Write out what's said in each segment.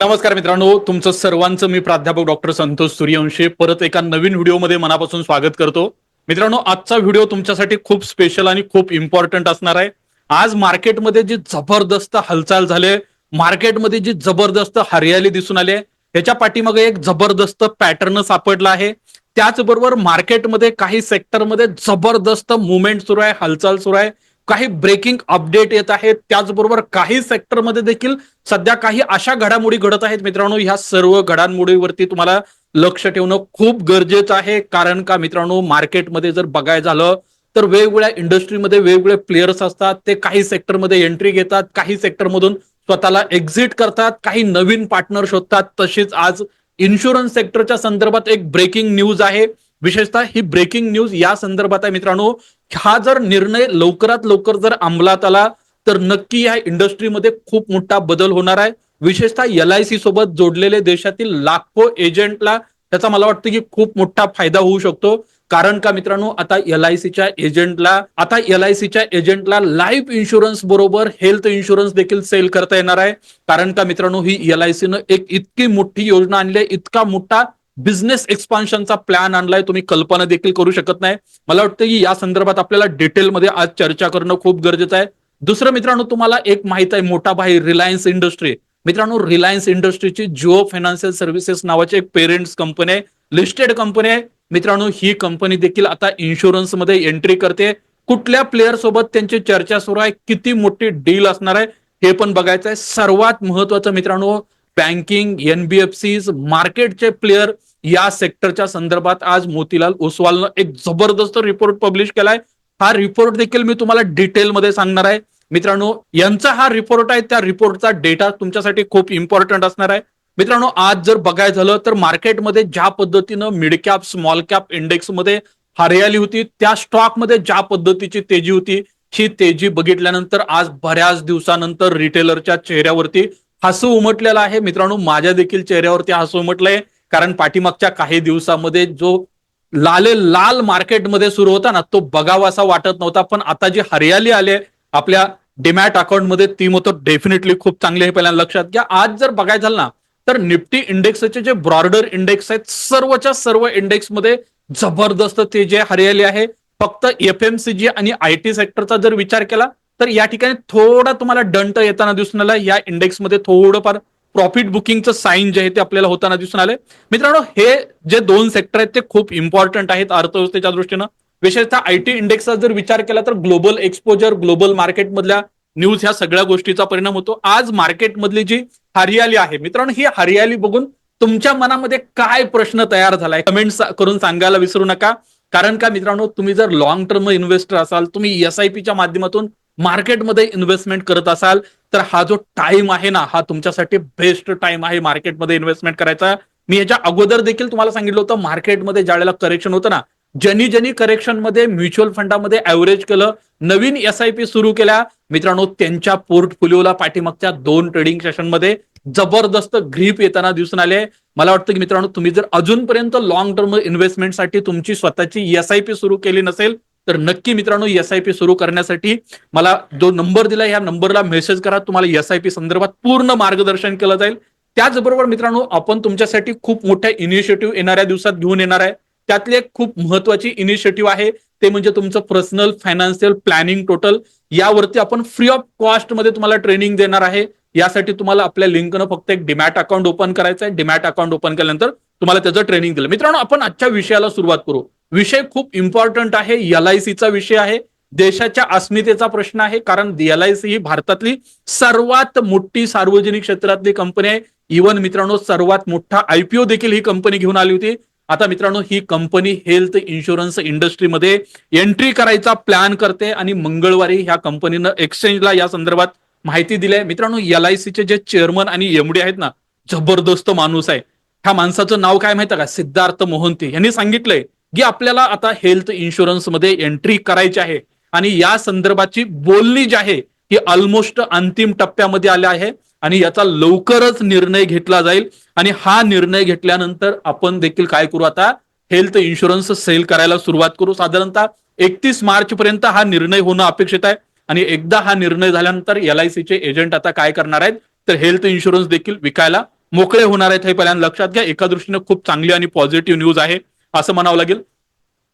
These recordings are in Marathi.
नमस्कार मित्रांनो तुमचं सर्वांचं मी प्राध्यापक डॉक्टर संतोष सूर्यवंशी परत एका नवीन व्हिडिओमध्ये मनापासून स्वागत करतो. मित्रांनो आजचा व्हिडिओ तुमच्यासाठी खूप स्पेशल आणि खूप इम्पॉर्टंट असणार आहे. आज मार्केटमध्ये जी जबरदस्त हालचाल झाले मार्केटमध्ये जी जबरदस्त हरियाली दिसून आली आहे ह्याच्या पाठीमागे एक जबरदस्त पॅटर्न सापडला आहे. त्याचबरोबर मार्केटमध्ये काही सेक्टरमध्ये जबरदस्त मुवमेंट सुरू आहे हालचाल सुरू आहे. काही ब्रेकिंग अपडेट येत आहेत. त्याचबरोबर काही सेक्टरमध्ये देखील सध्या काही अशा घडामोडी घडत आहेत. मित्रांनो ह्या सर्व घडामोडीवरती तुम्हाला लक्ष ठेवणं खूप गरजेचं आहे. कारण का मित्रांनो मार्केटमध्ये जर बघायचं झालं तर वेगवेगळ्या इंडस्ट्रीमध्ये वेगवेगळे प्लेयर्स असतात. ते काही सेक्टरमध्ये एंट्री घेतात काही सेक्टरमधून स्वतःला एक्झिट करतात काही नवीन पार्टनर शोधतात. तशीच आज इन्शुरन्स सेक्टरच्या संदर्भात एक ब्रेकिंग न्यूज आहे. विशेषतः ही ब्रेकिंग न्यूज या संदर्भात आहे मित्रांनो. हा जर निर्णय लवकरात लवकर जर अंमलात आला तर नक्की या इंडस्ट्रीमध्ये खूप मोठा बदल होणार आहे. विशेषतः एल आय सी सोबत जोडलेले देशातील लाखो एजंटला त्याचा मला वाटतं की खूप मोठा फायदा होऊ शकतो. कारण का मित्रांनो आता एल आय सीच्या एजंटला आता एल आय सीच्या एजंटला लाईफ इन्शुरन्स बरोबर हेल्थ इन्शुरन्स देखील सेल करता येणार आहे. कारण का मित्रांनो ही एल आय सीनं एक इतकी मोठी योजना आणली आहे इतका मोठा बिझनेस एक्सपान्शनचा प्लॅन आणलाय तुम्ही कल्पना देखील करू शकत नाही. मला वाटतं की या संदर्भात आपल्याला डिटेलमध्ये आज चर्चा करणं खूप गरजेचं आहे. दुसरं मित्रांनो तुम्हाला एक माहीत आहे मोठा भाई रिलायन्स इंडस्ट्री मित्रांनो रिलायन्स इंडस्ट्रीची जिओ फायनान्शियल सर्व्हिसेस नावाची एक पेरेंट्स कंपनी आहे लिस्टेड कंपनी आहे. मित्रांनो ही कंपनी देखील आता इन्शुरन्समध्ये एंट्री करते. कुठल्या प्लेअर सोबत त्यांची चर्चा सुरू आहे किती मोठी डील असणार आहे हे पण बघायचं आहे. सर्वात महत्वाचं मित्रांनो बँकिंग एनबीएफसी मार्केटचे प्लेअर या सेक्टरच्या संदर्भात आज मोतीलाल ओसवालनं एक जबरदस्त रिपोर्ट पब्लिश केलाय. हा रिपोर्ट देखील मी तुम्हाला डिटेलमध्ये सांगणार आहे. मित्रांनो यांचा हा रिपोर्ट आहे त्या रिपोर्टचा डेटा तुमच्यासाठी खूप इम्पॉर्टंट असणार आहे. मित्रांनो आज जर बघायचं झालं तर मार्केटमध्ये ज्या पद्धतीनं मिड कॅप स्मॉल कॅप इंडेक्समध्ये हरियाली होती त्या स्टॉकमध्ये ज्या पद्धतीची तेजी होती ही तेजी बघितल्यानंतर आज बऱ्याच दिवसानंतर रिटेलरच्या चेहऱ्यावरती हसू उमटलेलं आहे. मित्रांनो माझ्या देखील चेहऱ्यावरती हसू उमटलंय. कारण पाठीमागच्या काही दिवसामध्ये जो लाले लाल मार्केटमध्ये सुरू होता ना तो बघावासा वाटत नव्हता. पण आता जी हरियाली आले आपल्या डिमॅट अकाउंटमध्ये ती मग डेफिनेटली खूप चांगली आहे. पहिल्यांदा लक्षात घ्या. आज जर बघायचं झालं ना तर निफ्टी इंडेक्सचे जे ब्रॉडर इंडेक्स आहेत सर्वच्या सर्व इंडेक्समध्ये जबरदस्त तेजी हरियाली आहे. फक्त एफएमसीजी आणि आय टी सेक्टरचा जर विचार केला तर या ठिकाणी थोडा तुम्हाला दंट येताना दिसून आला. या इंडेक्समध्ये थोडंफार प्रॉफिट बुकिंगचं साईन जे आहे ते आपल्याला होताना दिसून आलंय. मित्रांनो हे जे दोन सेक्टर आहेत ते खूप इम्पॉर्टंट आहेत अर्थव्यवस्थेच्या दृष्टीनं. विशेषतः आयटी इंडेक्सचा जर विचार केला तर ग्लोबल एक्सपोजर ग्लोबल मार्केटमधल्या न्यूज ह्या सगळ्या गोष्टीचा परिणाम होतो. आज मार्केटमधली जी हरियाली आहे मित्रांनो ही हरियाली बघून तुमच्या मनामध्ये काय प्रश्न तयार झालाय? कमेंट करून सांगायला विसरू नका. कारण का मित्रांनो तुम्ही जर लॉंग टर्म इन्व्हेस्टर असाल तुम्ही एस माध्यमातून मार्केटमध्ये इन्व्हेस्टमेंट करत असाल तर हा जो टाइम आहे ना हा तुमच्यासाठी बेस्ट टाइम आहे मार्केटमध्ये इन्व्हेस्टमेंट करायचा. मी याच्या अगोदर देखील तुम्हाला सांगितलं होतं मार्केटमध्ये ज्या वेळेला करेक्शन होतं ना ज्यांनी ज्यांनी करेक्शनमध्ये म्युच्युअल फंडामध्ये ऍव्हरेज केलं नवीन एस आय पी सुरू केल्या मित्रांनो त्यांच्या पोर्टफोलिओला पाठीमागच्या दोन ट्रेडिंग सेशनमध्ये जबरदस्त ग्रीप येताना दिसून आले. मला वाटतं की मित्रांनो तुम्ही जर अजूनपर्यंत लॉंग टर्म इन्व्हेस्टमेंटसाठी तुमची स्वतःची एस आय पी सुरू केली नसेल तर नक्की मित्रांनो एस आय पी सुरू करण्यासाठी मला जो नंबर दिला या नंबरला मेसेज करा. तुम्हाला एस आय पी संदर्भात पूर्ण मार्गदर्शन केलं जाईल. त्याचबरोबर मित्रांनो आपण तुमच्यासाठी खूप मोठ्या इनिशिएटिव्ह येणाऱ्या दिवसात घेऊन येणार आहे. त्यातली एक खूप महत्वाची इनिशिएटिव्ह आहे ते म्हणजे तुमचं पर्सनल फायनान्शियल प्लॅनिंग टोटल यावरती आपण फ्री ऑफ कॉस्टमध्ये तुम्हाला ट्रेनिंग देणार आहे. यासाठी तुम्हाला आपल्या लिंकनं फक्त एक डिमॅट अकाउंट ओपन करायचं आहे. डिमॅट अकाउंट ओपन केल्यानंतर तुम्हाला त्याचं ट्रेनिंग दिलं. मित्रांनो आपण आजच्या विषयाला सुरुवात करू. विषय खूप इम्पॉर्टंट आहे. एल आय सीचा विषय आहे. देशाच्या अस्मितेचा प्रश्न आहे. कारण एल आय सी ही भारतातली सर्वात मोठी सार्वजनिक क्षेत्रातली कंपनी आहे. इव्हन मित्रांनो सर्वात मोठा आयपीओ देखील ही कंपनी घेऊन आली होती. आता मित्रांनो ही कंपनी हेल्थ इन्शुरन्स इंडस्ट्रीमध्ये एंट्री करायचा प्लॅन करते आणि मंगळवारी ह्या कंपनीनं एक्सचेंजला या संदर्भात माहिती दिली आहे. मित्रांनो एल आय सीचे जे चेअरमन आणि एमडी आहेत ना जबरदस्त माणूस आहे. ह्या माणसाचं नाव काय माहिती का? सिद्धार्थ मोहंती. यांनी सांगितलंय की आपल्याला आता हेल्थ इन्शुरन्समध्ये एंट्री करायची आहे. आणि या संदर्भाची बोलणी जी आहे ही ऑलमोस्ट अंतिम टप्प्यामध्ये आल्या आहे. आणि याचा लवकरच निर्णय घेतला जाईल. आणि हा निर्णय घेतल्यानंतर आपण देखील काय करू आता? हेल्थ इन्शुरन्स सेल करायला सुरुवात करू. साधारणतः एकतीस मार्च पर्यंत हा निर्णय होणं अपेक्षित आहे. आणि एकदा हा निर्णय झाल्यानंतर एल आय सीचे एजंट आता काय करणार आहेत? तर हेल्थ इन्शुरन्स देखील विकायला मोकळे होणार आहेत हे पहिल्यांदा लक्षात घ्या. एका दृष्टीने खूप चांगली आणि पॉझिटिव्ह न्यूज आहे असं म्हणावं लागेल.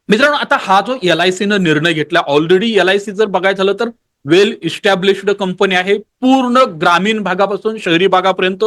मित्रांनो आता हा जो एल आय सीनं निर्णय घेतला ऑलरेडी एल आय सी जर बघायचं झालं तर वेल इस्टॅब्लिश्ड कंपनी आहे. पूर्ण ग्रामीण भागापासून शहरी भागापर्यंत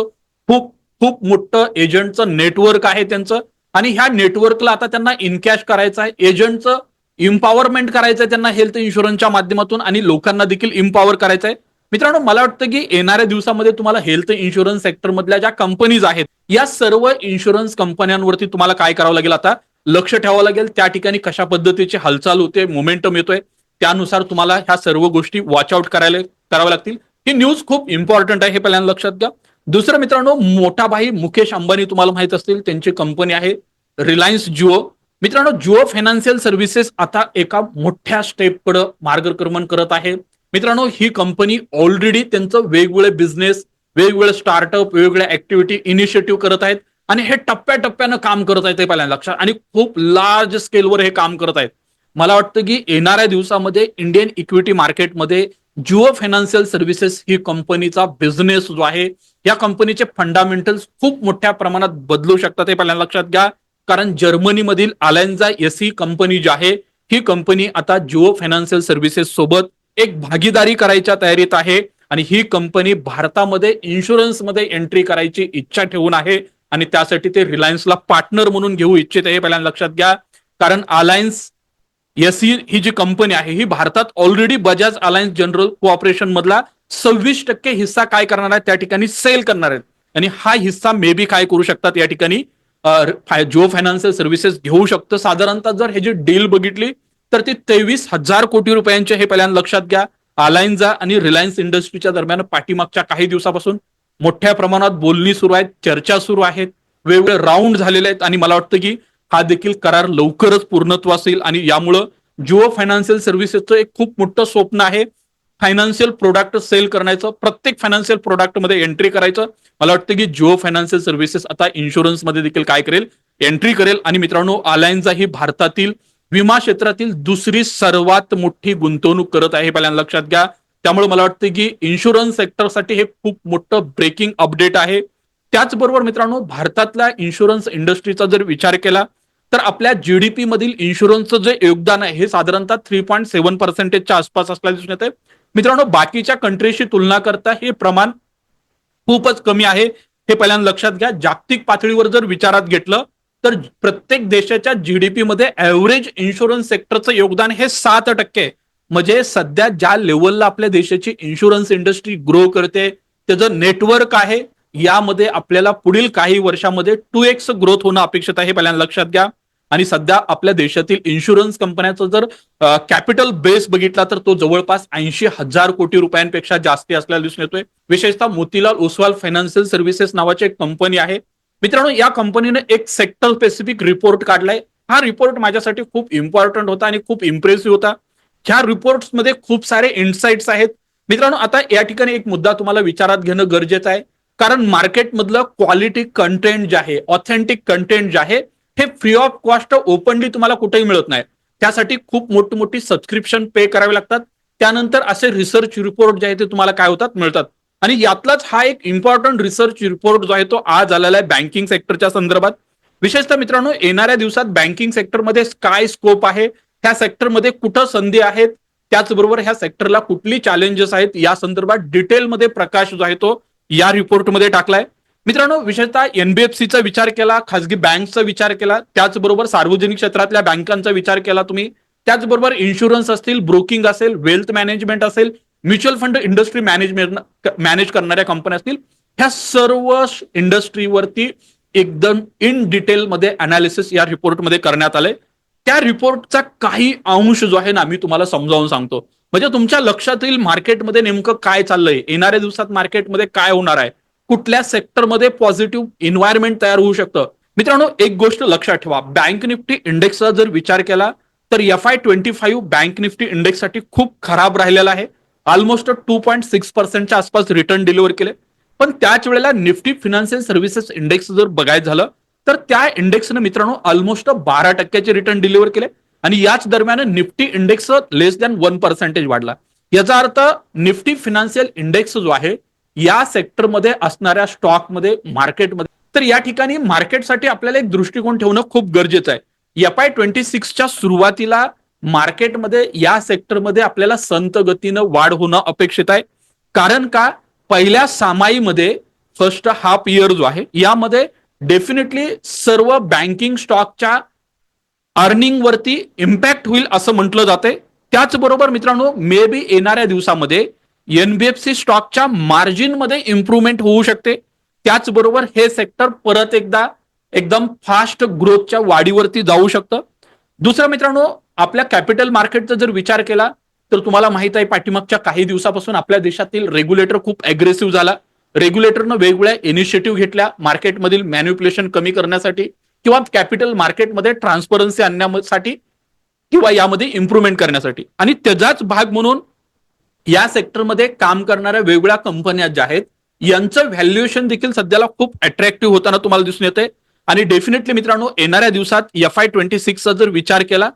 खूप खूप मोठं एजंटचं नेटवर्क आहे त्यांचं. आणि ह्या नेटवर्कला आता त्यांना इनकॅश करायचं आहे. एजंटचं इम्पॉवरमेंट करायचं आहे त्यांना हेल्थ इन्शुरन्सच्या माध्यमातून आणि लोकांना देखील इम्पॉवर करायचं आहे. मित्रांनो मला वाटतं की येणाऱ्या दिवसामध्ये तुम्हाला हेल्थ इन्शुरन्स सेक्टर मधल्या ज्या कंपनीज आहेत या सर्व इन्शुरन्स कंपन्यांवरती तुम्हाला काय करावं लागेल आता? लक्ष ठेवावं लागेल. त्या ठिकाणी कशा पद्धतीची हालचाल होते मोमेंटम येतोय त्यानुसार तुम्हाला ह्या सर्व गोष्टी वॉच आउट करायला कराव्या लागतील. ही न्यूज खूप इम्पॉर्टंट आहे हे पहिल्यांदा लक्षात घ्या. दुसरं मित्रांनो मोठा भाई मुकेश अंबानी तुम्हाला माहीत असतील त्यांची कंपनी आहे रिलायन्स जिओ मित्रांनो जिओ फायनान्शियल सर्व्हिसेस आता एका मोठ्या स्टेपकडे मार्गक्रमण करत आहे. मित्रांनो ही कंपनी ऑलरेडी त्यांचं वेगवेगळे बिझनेस वेगवेगळे स्टार्टअप वेगवेगळ्या ऍक्टिव्हिटी इनिशिएटिव्ह करत आहेत आणि हे टप्प्याटप्प्यानं काम करत आहेत ते पहिल्यांदा लक्षात. आणि खूप लार्ज स्केलवर हे काम करत आहेत. मला वाटतं की येणाऱ्या दिवसामध्ये इंडियन इक्विटी मार्केटमध्ये जिओ फायनान्शियल सर्व्हिसेस ही कंपनीचा बिझनेस जो आहे या कंपनीचे फंडामेंटल्स खूप मोठ्या प्रमाणात बदलू शकतात हे पहिल्यांदा लक्षात घ्या. कारण जर्मनीमधील अलायन्झा एस ही कंपनी जी आहे ही कंपनी आता जिओ फायनान्शियल सर्व्हिसेस सोबत एक भागीदारी करायच्या तयारीत आहे आणि ही कंपनी भारतामध्ये इन्शुरन्समध्ये एंट्री करायची इच्छा ठेवून आहे आणि त्यासाठी ते रिलायन्सला पार्टनर म्हणून घेऊ इच्छित आहे पहिल्यांदा लक्षात घ्या. कारण अलायन्स एस ही जी कंपनी आहे ही भारतात already Bajaj Allianz general cooperation मधला सव्वीस टक्के हिस्सा काय करणार आहे त्या ठिकाणी सेल करणार आहेत. आणि हा हिस्सा मे बी काय करू शकतात या ठिकाणी? जिओ फायनान्शियल सर्व्हिसेस घेऊ शकतं. साधारणतः जर ह्याची डील बघितली तर ते तेवीस हजार कोटी रुपयांचे हे पहिल्यांदा लक्षात घ्या. अलायन्झा आणि रिलायन्स इंडस्ट्रीच्या दरम्यान पाठीमागच्या काही दिवसापासून मोठ्या प्रमाणात बोलणी सुरू आहेत चर्चा सुरू आहेत वेगवेगळे राऊंड झालेले आहेत आणि मला वाटतं की हा देखील करार लवकरच पूर्णत्वास येईल आणि यामुळं जिओ फायनान्शियल सर्व्हिसेसचं एक खूप मोठं स्वप्न आहे. फायनान्शियल प्रोडक्ट सेल करण्याचं प्रत्येक फायनान्शियल प्रोडक्टमध्ये एंट्री करायचं. मला वाटतं की जिओ फायनान्शियल सर्व्हिसेस आता इन्शुरन्समध्ये देखील काय करेल? एंट्री करेल. आणि मित्रांनो अलायन्झा ही भारतातील विमा क्षेत्रातील दुसरी सर्वात मोठी गुंतवणूक करत आहे पहिल्यांदा लक्षात घ्या. त्यामुळे मला वाटतं की इन्शुरन्स सेक्टरसाठी हे खूप मोठं ब्रेकिंग अपडेट आहे. त्याचबरोबर मित्रांनो भारतातल्या इन्शुरन्स इंडस्ट्रीचा जर विचार केला तर आपल्या जीडीपी मधील इन्शुरन्सचं जे योगदान आहे हे साधारणतः थ्री पॉईंट सेव्हन पर्सेंटेजच्या आसपास असल्याचं दिसून येते मित्रांनो बाकीच्या कंट्रीशी तुलना करता हे प्रमाण खूपच कमी आहे. हे पहिल्यांदा लक्षात घ्या. जागतिक पातळीवर जर विचारात घेतलं तर प्रत्येक देशाच्या जीडीपी मध्ये ऍव्हरेज इन्शुरन्स सेक्टरचं योगदान हे सात टक्के म्हणजे सध्या ज्या लेवलला आपल्या देशाची इन्शुरन्स इंडस्ट्री ग्रो करते त्याचं नेटवर्क आहे यामध्ये आपल्याला पुढील काही वर्षामध्ये टू एक्स ग्रोथ होणं अपेक्षित आहे पहिल्यांदा लक्षात घ्या. आणि सध्या आपल्या देशातील इन्शुरन्स कंपन्याचा जर कॅपिटल बेस बघितला तर तो जवळपास ऐंशी हजार कोटी रुपयांपेक्षा जास्ती असल्याला दिसून येतोय. विशेषतः मोतीलाल ओसवाल फायनान्शियल सर्व्हिसेस नावाची एक कंपनी आहे. मित्रांनो या कंपनीने एक सेक्टर स्पेसिफिक रिपोर्ट काढलाय. हा रिपोर्ट माझ्यासाठी खूप इम्पॉर्टंट होता आणि खूप इम्प्रेसिव्ह होता. ह्या रिपोर्ट्समध्ये खूप सारे इन्साइट्स आहेत. मित्रांनो आता या ठिकाणी एक मुद्दा तुम्हाला विचारात घेणं गरजेचं आहे. कारण मार्केटमधलं क्वालिटी कंटेंट जे आहे ऑथेंटिक कंटेंट जे आहे हे फ्री ऑफ कॉस्ट ओपनली तुम्हाला कुठेही मिळत नाही. त्यासाठी खूप मोठी मोठी सबस्क्रिप्शन पे करावे लागतात. त्यानंतर असे रिसर्च रिपोर्ट जे आहे ते तुम्हाला काय होतात? मिळतात. आणि यातलाच हा एक इम्पॉर्टंट रिसर्च रिपोर्ट जो आहे तो आज आलेला आहे बँकिंग सेक्टरच्या संदर्भात. विशेषतः मित्रांनो येणाऱ्या दिवसात बँकिंग सेक्टरमध्ये काय स्कोप आहे? ह्या सेक्टरमध्ये कुठं संधी आहेत? त्याचबरोबर ह्या सेक्टरला कुठली चॅलेंजेस आहेत? या संदर्भात डिटेलमध्ये प्रकाश जो आहे तो या रिपोर्टमध्ये टाकलाय. मित्रांनो विशेषतः एनबीएफसीचा विचार केला खासगी बँकचा विचार केला त्याचबरोबर सार्वजनिक क्षेत्रातल्या बँकांचा विचार केला तुम्ही. त्याचबरोबर इन्शुरन्स असतील ब्रोकिंग असेल वेल्थ मॅनेजमेंट असेल mutual fund industry management manage करणाऱ्या कंपन्या असतील ह्या सर्व इंडस्ट्रीवरती एकदम इन डिटेल मध्ये अनालिसिस या रिपोर्टमध्ये करण्यात आलंय. त्या रिपोर्टचा काही अंश जो आहे ना मी तुम्हाला समजावून सांगतो. म्हणजे तुमच्या लक्षात येईल मार्केटमध्ये नेमकं काय चाललंय? येणाऱ्या दिवसात मार्केटमध्ये काय होणार आहे? कुठल्या सेक्टरमध्ये पॉझिटिव्ह इन्व्हायरमेंट तयार होऊ शकतं? मित्रांनो एक गोष्ट लक्षात ठेवा. बँक निफ्टी इंडेक्सचा जर विचार केला तर F I twenty five bank Nifty इंडेक्ससाठी खूप खराब राहिलेला आहे. ऑलमोस्ट टू पॉईंट सिक्स पर्सेंटच्या आसपास रिटर्न डिलिव्हर केले. पण त्याच वेळेला निफ्टी फिनान्शियल सर्व्हिसेस इंडेक्स जर बघायचं झालं तर त्या इंडेक्सनं मित्रांनो ऑलमोस्ट बारा टक्क्याचे रिटर्न डिलिव्हर केले. आणि याच दरम्यान Nifty index less than one percentage वाढला. याचा अर्थ निफ्टी फिनान्शियल इंडेक्स जो आहे या सेक्टरमध्ये असणाऱ्या स्टॉकमध्ये मार्केटमध्ये तर या ठिकाणी मार्केटसाठी आपल्याला एक दृष्टिकोन ठेवणं खूप गरजेचं आहे. एफ आय ट्वेंटी सिक्सच्या सुरुवातीला मार्केटमध्ये या सेक्टरमध्ये आपल्याला संत गतीनं वाढ होणं अपेक्षित आहे. कारण का? पहिल्या सामाईमध्ये फर्स्ट हाफ इयर जो आहे यामध्ये डेफिनेटली सर्व बँकिंग स्टॉकच्या अर्निंग वरती इम्पॅक्ट होईल असं म्हटलं जाते त्याचबरोबर मित्रांनो मे बी येणाऱ्या दिवसामध्ये एनबीएफसी स्टॉकच्या मार्जिनमध्ये इम्प्रुव्हमेंट होऊ शकते. त्याचबरोबर हे सेक्टर परत एकदा एकदम फास्ट ग्रोथच्या वाढीवरती जाऊ शकतं. दुसरं मित्रांनो आपल्या कॅपिटल मार्केटचा जर विचार केला तर तुम्हाला माहीत आहे पाठीमागच्या काही दिवसापासून आपल्या देशातील रेग्युलेटर खूप अग्रेसिव्ह झाला. रेग्युलेटरनं वेगवेगळ्या इनिशिएटिव्ह घेतल्या मार्केटमधील मॅन्युप्युलेशन कमी करण्यासाठी किंवा कॅपिटल मार्केटमध्ये ट्रान्सपरन्सी आणण्यासाठी किंवा यामध्ये इम्प्रुव्हमेंट करण्यासाठी. आणि त्याचाच भाग म्हणून या सेक्टरमध्ये काम करणाऱ्या वेगवेगळ्या कंपन्या ज्या आहेत यांचं व्हॅल्युएशन देखील सध्याला खूप अट्रॅक्टिव्ह होताना तुम्हाला दिसून येते आणि डेफिनेटली मित्रांनो येणाऱ्या दिवसात एफ आय ट्वेंटी सिक्सचा जर विचार केला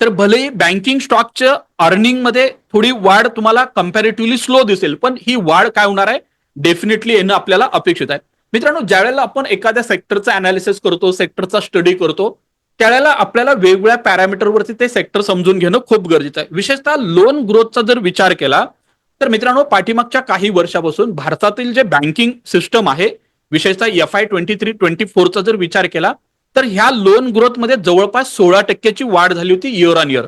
तर भलेही बँकिंग स्टॉकच्या अर्निंगमध्ये थोडी वाढ तुम्हाला कम्पॅरेटिव्हली स्लो दिसेल पण ही वाढ काय होणार आहे? डेफिनेटली येणं आपल्याला अपेक्षित आहे. मित्रांनो ज्यावेळेला आपण एखाद्या सेक्टरचा अनालिसिस करतो सेक्टरचा स्टडी करतो त्यावेळेला आपल्याला वेगवेगळ्या पॅरामीटरवरती ते सेक्टर समजून घेणं खूप गरजेचं आहे. विशेषतः लोन ग्रोथचा जर विचार केला तर मित्रांनो पाठीमागच्या काही वर्षापासून भारतातील जे बँकिंग सिस्टम आहे विशेषतः F I twenty three twenty फोरचा जर विचार केला तर ह्या लोन ग्रोथमध्ये जवळपास सोळा टक्क्याची वाढ झाली होती इयर ऑन इयर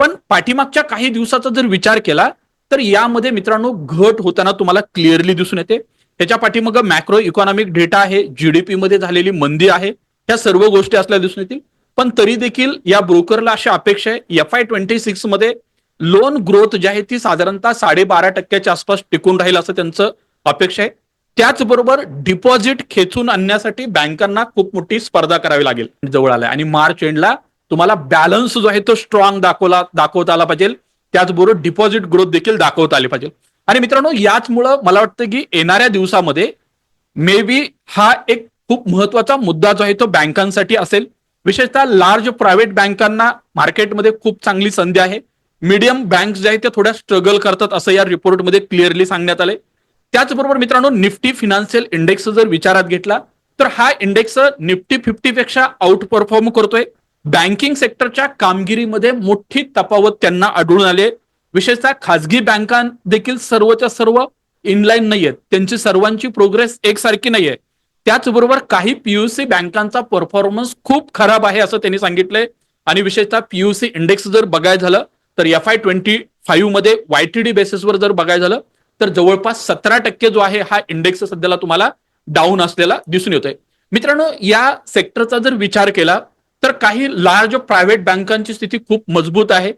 पण पाठीमागच्या काही दिवसाचा जर विचार केला तर यामध्ये मित्रांनो घट होताना तुम्हाला क्लिअरली दिसून येते. त्याच्या पाठीमाग मॅक्रो इकॉनॉमिक डेटा आहे जीडीपी मध्ये झालेली मंदी आहे ह्या सर्व गोष्टी असल्या दिसून येतील. पण तरी देखील या ब्रोकरला अशी अपेक्षा आहे एफ आय ट्वेंटी सिक्समध्ये लोन ग्रोथ जी आहे ती साधारणतः साडेबारा टक्क्याच्या आसपास टिकून राहील असं त्यांचं अपेक्षा आहे. त्याचबरोबर डिपॉझिट खेचून आणण्यासाठी बँकांना खूप मोठी स्पर्धा करावी लागेल. जवळ आलाय. आणि मार्च एंडला तुम्हाला बॅलन्स जो आहे तो स्ट्रॉंग दाखवला दाखवता आला पाहिजे. त्याचबरोबर डिपॉझिट ग्रोथ देखील दाखवता आली पाहिजे. आणि मित्रांनो याचमुळं मला वाटतं की येणाऱ्या दिवसामध्ये मे बी हा एक खूप महत्त्वाचा मुद्दा जो आहे तो बँकांसाठी असेल. विशेषतः लार्ज प्रायव्हेट बँकांना मार्केटमध्ये खूप चांगली संधी आहे. मीडियम बँक जे आहेत ते थोड्या स्ट्रगल करतात असं या रिपोर्टमध्ये क्लिअरली सांगण्यात आलंय. त्याचबरोबर मित्रांनो निफ्टी फिनान्शियल इंडेक्स जर विचारात घेतला तर हा इंडेक्स निफ्टी फिफ्टी पेक्षा आउट परफॉर्म करतोय बँकिंग सेक्टरच्या कामगिरीमध्ये मोठी तफावत त्यांना आढळून आले विशेषतः खासगी बँका देखील सर्वच्या सर्व इनलाईन नाहीयेत. त्यांची सर्वांची प्रोग्रेस एकसारखी नाहीये. त्याचबरोबर काही पीयूसी बँकांचा परफॉर्मन्स खूप खराब आहे असं त्यांनी सांगितलंय. आणि विशेषतः पीयूसी इंडेक्स जर बघायला झालं तर एफ आय ट्वेंटी फाईव्हमध्ये वायटीडी बेसिसवर जर बघायला झालं तर जवळपास सतरा टक्के जो आहे हा इंडेक्स सध्याला तुम्हाला डाऊन असलेला दिसून येतोय. मित्रांनो या सेक्टरचा जर विचार केला तर काही लार्ज प्रायव्हेट बँकांची स्थिती खूप मजबूत आहे.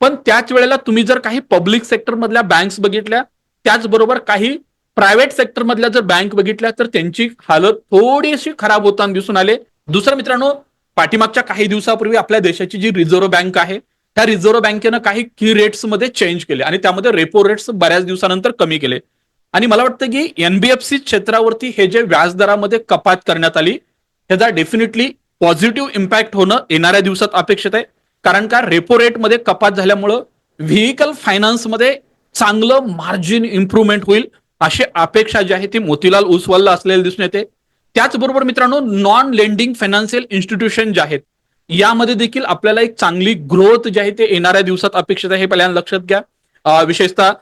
पण त्याच वेळेला तुम्ही जर काही पब्लिक सेक्टर मधल्या बँक्स बघितल्या त्याचबरोबर काही प्रायव्हेट सेक्टर मधल्या जर बँक बघितल्या तर त्यांची हालत थोडीशी खराब होताना दिसून आले. दुसरं मित्रांनो पाठीमागच्या काही दिवसापूर्वी आपल्या देशाची जी रिझर्व्ह बँक आहे त्या रिझर्व्ह बँकेनं काही की रेट्समध्ये चेंज केले आणि त्यामध्ये रेपो रेट्स बऱ्याच दिवसानंतर कमी केले. आणि मला वाटतं की एनबीएफसी क्षेत्रावरती हे जे व्याजदरामध्ये कपात करण्यात आली ह्याचा डेफिनेटली पॉझिटिव्ह इम्पॅक्ट होणं येणाऱ्या दिवसात अपेक्षित आहे. कारण का रेपो रेटमध्ये कपात झाल्यामुळं व्हेकल फायनान्समध्ये चांगलं मार्जिन इम्प्रूव्हमेंट होईल अशी अपेक्षा जी आहे ती मोतीलाल उसवालला असलेली दिसून येते. त्याचबरोबर मित्रांनो नॉन लेंडिंग फायनान्शियल इन्स्टिट्यूशन जे आहेत यामध्ये देखील आपल्याला एक चांगली ग्रोथ जी आहे ते येणाऱ्या दिवसात अपेक्षित आहे हे पहिल्यांदा लक्षात घ्या. विशेषतः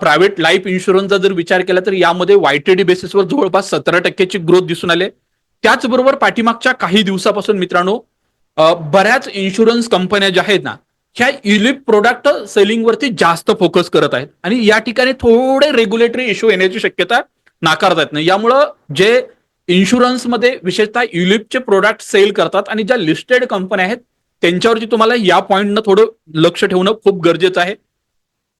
प्रायव्हेट लाईफ इन्शुरन्सचा जर विचार केला तर यामध्ये वायटीडी बेसिसवर जवळपास सतरा टक्क्याची ग्रोथ दिसून आले. त्याचबरोबर पाठीमागच्या काही दिवसापासून मित्रांनो बऱ्याच इन्शुरन्स कंपन्या ज्या आहेत ना ह्या इलिप प्रोडक्ट सेलिंग वरती जास्त फोकस करत आहेत. आणि या ठिकाणी थोडे रेग्युलेटरी इश्यू येण्याची शक्यता नाकारता येत नाही यामुळं जे इन्शुरन्समध्ये विशेषतः युलिपचे प्रोडक्ट सेल करतात आणि ज्या लिस्टेड कंपन्या आहेत त्यांच्यावरती तुम्हाला या पॉईंटनं थोडं लक्ष ठेवणं खूप गरजेचं आहे.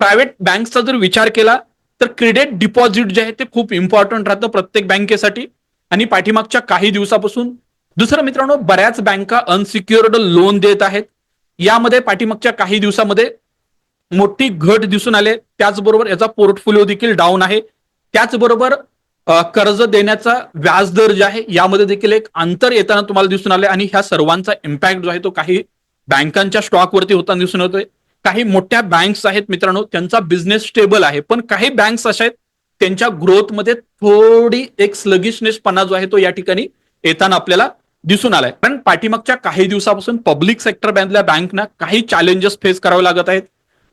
प्रायव्हेट बँकचा जर विचार केला तर क्रेडिट डिपॉझिट जे आहे ते खूप इम्पॉर्टंट राहतं प्रत्येक बँकेसाठी. आणि पाठीमागच्या काही दिवसापासून दुसरं मित्रांनो बऱ्याच बँका अनसिक्युअर्ड लोन देत आहेत. यामध्ये पाठीमागच्या काही दिवसामध्ये मोठी घट दिसून आले. त्याचबरोबर याचा पोर्टफोलिओ देखील डाऊन आहे. त्याचबरोबर कर्ज देण्याचा व्याजदर जे आहे यामध्ये देखील एक अंतर येताना तुम्हाला दिसून आले आणि ह्या सर्वांचा इम्पॅक्ट जो आहे तो काही बँकांच्या स्टॉकवरती होताना दिसून येतोय. काही मोठ्या बँक्स आहेत मित्रांनो त्यांचा बिझनेस स्टेबल आहे पण काही बँक्स अशा आहेत त्यांच्या ग्रोथमध्ये थोडी एक स्लगिशनेसपणा जो आहे तो या ठिकाणी येताना आपल्याला दिसून आलाय. कारण पाठीमागच्या काही दिवसापासून पब्लिक सेक्टर बँकल्या बँकना काही चॅलेंजेस फेस करावे लागत आहेत.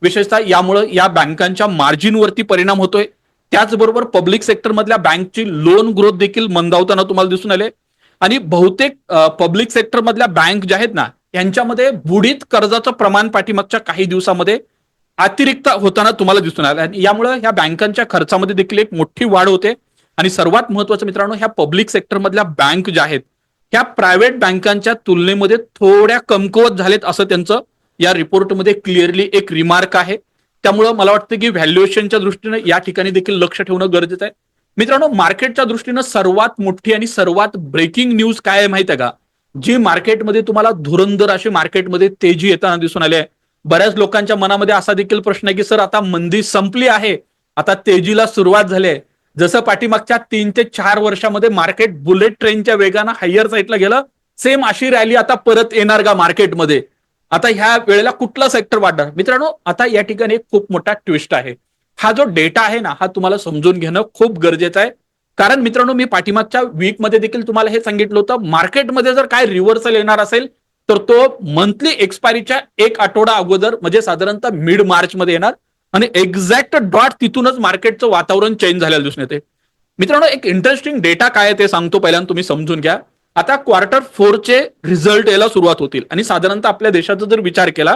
विशेषतः यामुळे या बँकांच्या मार्जिनवरती परिणाम होतोय. त्याचबरोबर पब्लिक सेक्टर मधल्या बँकची लोन ग्रोथ देखील मंदावताना तुम्हाला दिसून आले. आणि बहुतेक पब्लिक सेक्टर मधल्या बँक ज्या आहेत ना यांच्यामध्ये बुडीत कर्जाचं प्रमाण पाठीमागच्या काही दिवसामध्ये अतिरिक्त होताना तुम्हाला दिसून आलं. आणि यामुळे ह्या बँकांच्या खर्चामध्ये देखील एक मोठी वाढ होते. आणि सर्वात महत्वाचं मित्रांनो ह्या पब्लिक सेक्टर मधल्या बँक ज्या आहेत ह्या प्रायव्हेट बँकांच्या तुलनेमध्ये थोड्या कमकुवत झालेत असं त्यांचं या रिपोर्टमध्ये क्लिअरली एक रिमार्क आहे. त्यामुळं मला वाटतं की व्हॅल्युएशनच्या दृष्टीने या ठिकाणी देखील लक्ष ठेवणं गरजेचं आहे. मित्रांनो मार्केटच्या दृष्टीनं सर्वात मोठी आणि सर्वात ब्रेकिंग न्यूज काय आहे माहिती आहे का? जी मार्केटमध्ये तुम्हाला धुरंधर अशी मार्केटमध्ये तेजी येताना दिसून आली आहे. बऱ्याच लोकांच्या मनामध्ये असा देखील प्रश्न आहे की सर आता मंदी संपली आहे. आता तेजीला सुरुवात झाली आहे. जसं पाठीमागच्या तीन ते चार वर्षामध्ये मार्केट बुलेट ट्रेनच्या वेगानं हायर साईडला गेलं सेम अशी रॅली आता परत येणार का मार्केटमध्ये आता ह्या वेळेला कुठला सेक्टर वाढणार? मित्रांनो आता या ठिकाणी एक खूप मोठा ट्विस्ट आहे. हा जो डेटा आहे ना हा तुम्हाला समजून घेणं खूप गरजेचं आहे. कारण मित्रांनो मी पाठीमागच्या वीकमध्ये देखील तुम्हाला हे सांगितलं होतं मार्केटमध्ये जर काय रिव्हर्सल येणार असेल तर तो मंथली एक्सपायरीच्या एक आठवडा अगोदर म्हणजे साधारणतः मिड मार्च मध्ये येणार. आणि एक्झॅक्ट डॉट तिथूनच मार्केटचं वातावरण चेंज झालेलं दिसून येते. मित्रांनो एक इंटरेस्टिंग डेटा काय ते सांगतो पहिल्यांदा तुम्ही समजून घ्या. आता क्वार्टर फोरचे रिझल्ट यायला सुरुवात होतील. आणि साधारणतः आपल्या देशाचा जर विचार केला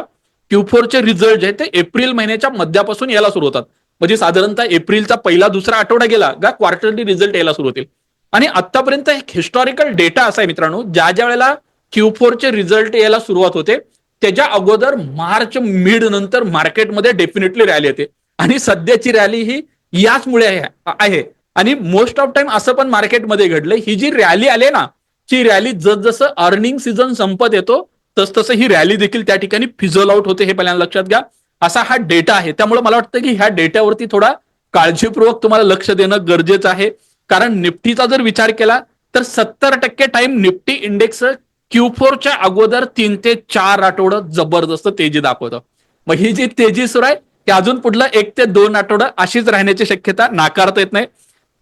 क्यू फोरचे रिझल्ट जे आहेत ते एप्रिल महिन्याच्या मध्यापासून यायला सुरू होतात. म्हणजे साधारणतः एप्रिलचा पहिला दुसरा आठवडा गेला का क्वार्टरली रिझल्ट यायला सुरू होतील. आणि आतापर्यंत एक हिस्टॉरिकल डेटा असा आहे मित्रांनो ज्या ज्या वेळेला क्यू फोरचे रिझल्ट यायला सुरुवात होते त्याच्या अगोदर मार्च मिड नंतर मार्केटमध्ये डेफिनेटली रॅली येते आणि सध्याची रॅली ही याचमुळे आहे आणि मोस्ट ऑफ टाइम असं पण मार्केटमध्ये घडलं ही जी रॅली आली ना ची रॅली जसजसं अर्निंग सीझन संपत येतो तस तसं ही रॅली देखील त्या ठिकाणी फिजल आउट होते हे पहिल्यांदा लक्षात घ्या. असा हा डेटा आहे. त्यामुळे मला वाटतं की ह्या डेटावरती थोडा काळजीपूर्वक तुम्हाला लक्ष देणं गरजेचं आहे. कारण निफ्टीचा जर विचार केला तर सत्तर टक्के टाइम निफ्टी इंडेक्स क्यू फोरच्या अगोदर तीन ते चार आठवडं जबरदस्त तेजी दाखवतं. मग ही जी तेजी सुरू आहे की अजून पुढलं एक ते दोन आठवडं अशीच राहण्याची शक्यता नाकारता येत नाही.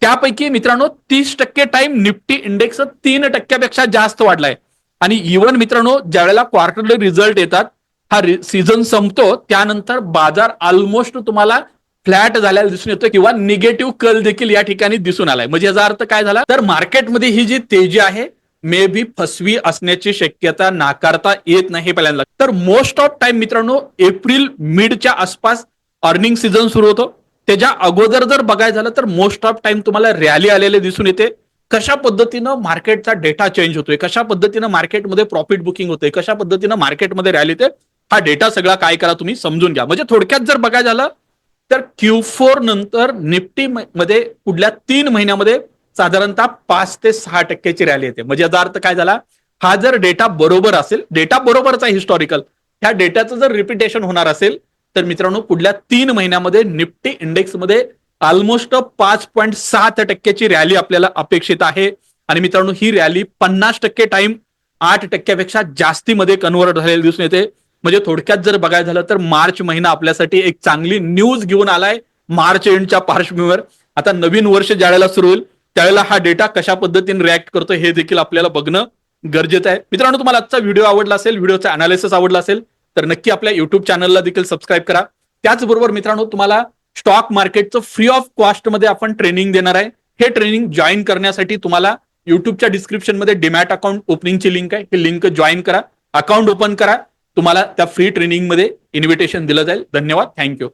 त्यापैकी मित्रांनो तीस टक्के टाइम निफ्टी इंडेक्स तीन टक्क्यापेक्षा जास्त वाढलाय. आणि इव्हन मित्रांनो ज्या वेळेला क्वार्टरली रिझल्ट येतात हा सीझन संपतो त्यानंतर बाजार ऑलमोस्ट तुम्हाला फ्लॅट झालेला दिसून येतो किंवा निगेटिव्ह कल देखील या ठिकाणी दिसून आलाय. म्हणजे याचा अर्थ काय झाला? तर मार्केटमध्ये ही जी तेजी आहे मे बी फसवी असण्याची शक्यता नाकारता येत नाही पहिल्यांदा. तर मोस्ट ऑफ टाइम मित्रांनो एप्रिल मिडच्या आसपास अर्निंग सीझन सुरू होतो. त्याच्या अगोदर जर बघायचं झालं तर मोस्ट ऑफ टाइम तुम्हाला रॅली आलेले दिसून येते. कशा पद्धतीनं मार्केटचा डेटा चेंज होतोय? कशा पद्धतीनं मार्केटमध्ये प्रॉफिट बुकिंग होतोय? कशा पद्धतीनं मार्केटमध्ये रॅली येते? हा डेटा सगळा काय करा तुम्ही समजून घ्या. म्हणजे थोडक्यात जर बघायचं झालं तर क्यू फोर नंतर निफ्टी मध्ये पुढल्या तीन महिन्यामध्ये साधारणतः पाच ते सहा टक्क्याची रॅली येते. म्हणजे याचा अर्थ काय झाला? हा जर डेटा बरोबर असेल डेटा बरोबरचा हिस्टॉरिकल ह्या डेटाचं जर रिपिटेशन होणार असेल तर मित्रांनो पुढल्या तीन महिन्यामध्ये निफ्टी इंडेक्समध्ये ऑलमोस्ट पाच पॉईंट सात टक्क्याची रॅली आपल्याला अपेक्षित आहे. आणि मित्रांनो ही रॅली पन्नास टक्के टाइम आठ टक्क्यापेक्षा जास्तीमध्ये कन्व्हर्ट झालेली दिसून येते. म्हणजे थोडक्यात जर बघायला झालं तर मार्च महिना आपल्यासाठी एक चांगली न्यूज घेऊन आलाय मार्च एंडच्या पार्श्वभूमीवर. आता नवीन वर्ष ज्यावेळेला सुरू होईल त्यावेळेला हा डेटा कशा पद्धतीने रिॲक्ट करतो हे देखील आपल्याला बघणं गरजेचं आहे. मित्रांनो तुम्हाला आजचा व्हिडिओ आवडला असेल व्हिडिओचा अनालिसिस आवडला असेल तर नक्की आपल्या युट्यूब चॅनलला देखील सबस्क्राईब करा. त्याचबरोबर मित्रांनो तुम्हाला स्टॉक मार्केटचं फ्री ऑफ कॉस्टमध्ये आपण ट्रेनिंग देणार आहे. हे ट्रेनिंग जॉईन करण्यासाठी तुम्हाला युट्यूबच्या डिस्क्रिप्शनमध्ये डिमॅट अकाउंट ओपनिंगची लिंक आहे. हे लिंक जॉईन करा. अकाउंट ओपन करा. तुम्हाला त्या फ्री ट्रेनिंगमध्ये इन्व्हिटेशन दिलं जाईल. धन्यवाद. थँक्यू